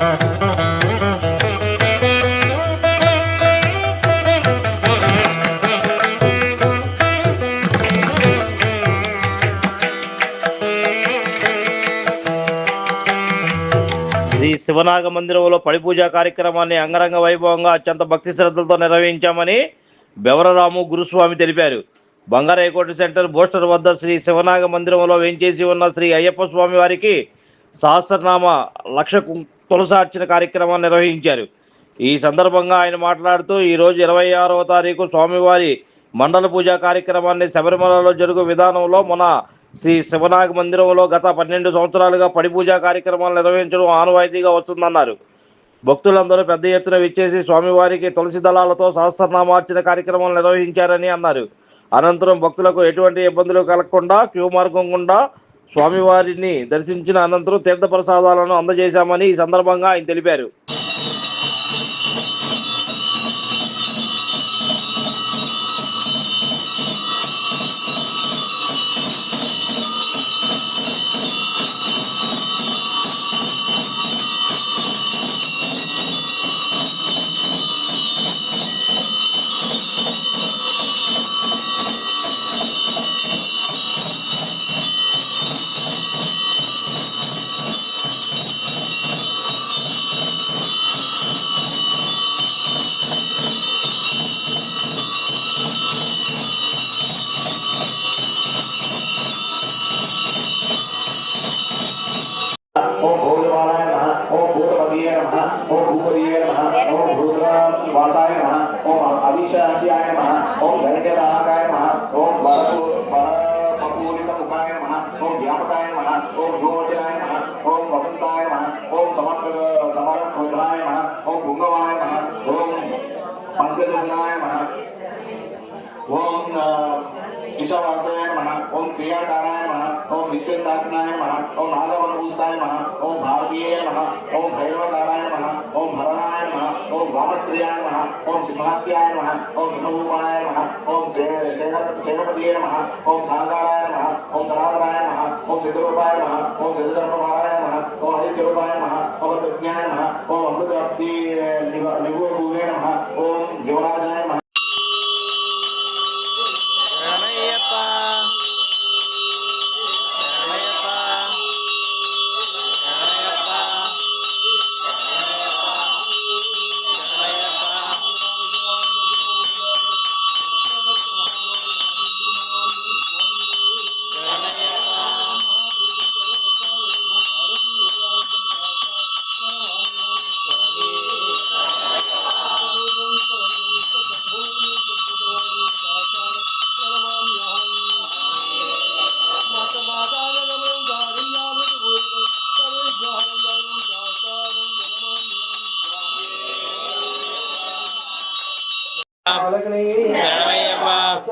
శ్రీ శివనాగ మందిరంలో పడి పూజా కార్యక్రమాన్ని అంగరంగ వైభవంగా అత్యంత భక్తి శ్రద్ధలతో నిర్వహించామని బెవరరాము గురుస్వామి తెలిపారు. బంగారాయకోట సెంటర్ బోస్టర్ వద్ద శ్రీ శివనాగ మందిరంలో వేంచేసి ఉన్న శ్రీ అయ్యప్ప స్వామి వారికి సహస్రనామ లక్ష తులసార్చన కార్యక్రమాన్ని నిర్వహించారు. ఈ సందర్భంగా ఆయన మాట్లాడుతూ ఈరోజు ఇరవై ఆరవ తారీఖు స్వామివారి మండల పూజా కార్యక్రమాన్ని శబరిమలలో జరుగు విధానంలో మన శ్రీ శివనాగ మందిరంలో గత పన్నెండు సంవత్సరాలుగా పడి పూజా కార్యక్రమాలు నిర్వహించడం ఆనవాయితీగా వస్తుందన్నారు. భక్తులందరూ పెద్ద ఎత్తున విచ్చేసి స్వామివారికి తులసి దళాలతో సహస్రనామార్చన కార్యక్రమాలు నిర్వహించారని అన్నారు. అనంతరం భక్తులకు ఎటువంటి ఇబ్బందులు కలగకుండా క్యూ మార్గం గుండా స్వామివారిని దర్శించిన అనంతరం తీర్థ ప్రసాదాలను అందజేశామని ఈ సందర్భంగా ఆయన తెలిపారు. వాసాయ భూతవాసాయ ఓం అవిశాఖ్యాయ నమః ఓం ధైర్యదాయకాయ నమః ఓం వరపు వరపూరిత ముఖాయ నమః ఓం వ్యాపకాయ నమః ఓం భూవచనాయ నమః ఓం వసంతాయ నమః ఓం సమర్థ సమర్థాయ నమః ఓం పుంగవాయ నమః ఓం పంకజనాయ నమః ఓం విషవాసాయ మన ఓం క్రియాకారాయ మన ఓం విశ్వేతాత్మాయ మన ఓం నాగవనభూతాయ మన ఓం భారతీయ మన ఓం భైరవకారాయ మన ఓం భరణాయ మన ఓం వామస్త్రియాయ మన ఓం సింహాస్యాయ మన ఓం సింహభూపాయ మన ఓం సేనపతియే మన ఓం సాంగారాయ మన ఓం సనాతనాయ మన ఓం సిద్ధరూపాయ మన ఓం సిద్ధధర్మవారాయ మన ఓం హరిత్యరూపాయ మన ఓం ప్రజ్ఞాయ మన ఓం అమృతవ్యాప్తి నిభూవే నమః ఓం యువరాజ యువరాజాయ నమః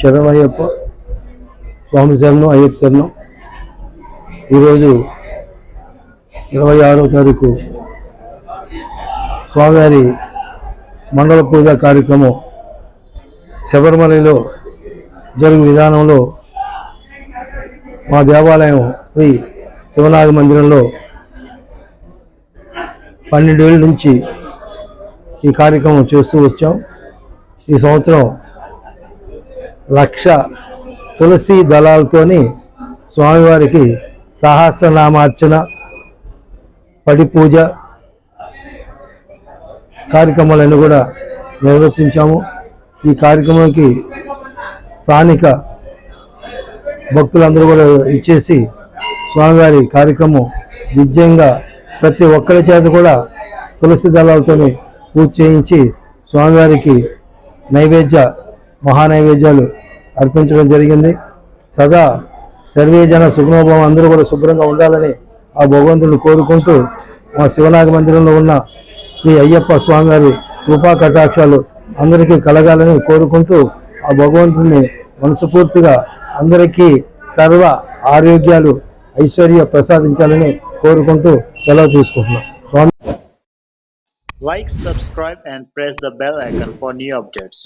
శరణయ్యప్ప. స్వామి శరణం అయ్యప్ప శరణం. ఈరోజు ఇరవై ఆరో తారీఖు స్వామివారి మండల పూజ కార్యక్రమం శబరిమలలో జరిగే విధానంలో మా దేవాలయం శ్రీ శివనాథ మందిరంలో పన్నెండేళ్ళ నుంచి ఈ కార్యక్రమం చేస్తూ వచ్చాం. ఈ సంవత్సరం లక్ష తులసి దళాలతోని స్వామివారికి సహస్రనామార్చన పడి పూజ కార్యక్రమాలన్నీ కూడా నిర్వర్తించాము. ఈ కార్యక్రమానికి స్థానిక భక్తులందరూ కూడా ఇచ్చేసి స్వామివారి కార్యక్రమం విజయంగా ప్రతి ఒక్కరి చేత కూడా తులసి దళాలతోని పూజ చేయించి స్వామివారికి నైవేద్య మహానైవేద్యాలు అర్పించడం జరిగింది. సదా సర్వే జన సుఖనోభవం అందరూ కూడా శుభ్రంగా ఉండాలని ఆ భగవంతుని కోరుకుంటూ మా శివనాగ మందిరంలో ఉన్న శ్రీ అయ్యప్ప స్వామివారి కృపా కటాక్షాలు అందరికీ కలగాలని కోరుకుంటూ ఆ భగవంతుని మనస్ఫూర్తిగా అందరికీ సర్వ ఆరోగ్యాలు ఐశ్వర్య ప్రసాదించాలని కోరుకుంటూ సెలవు తీసుకుంటున్నాం స్వామి Like, subscribe, and press the bell icon for new updates.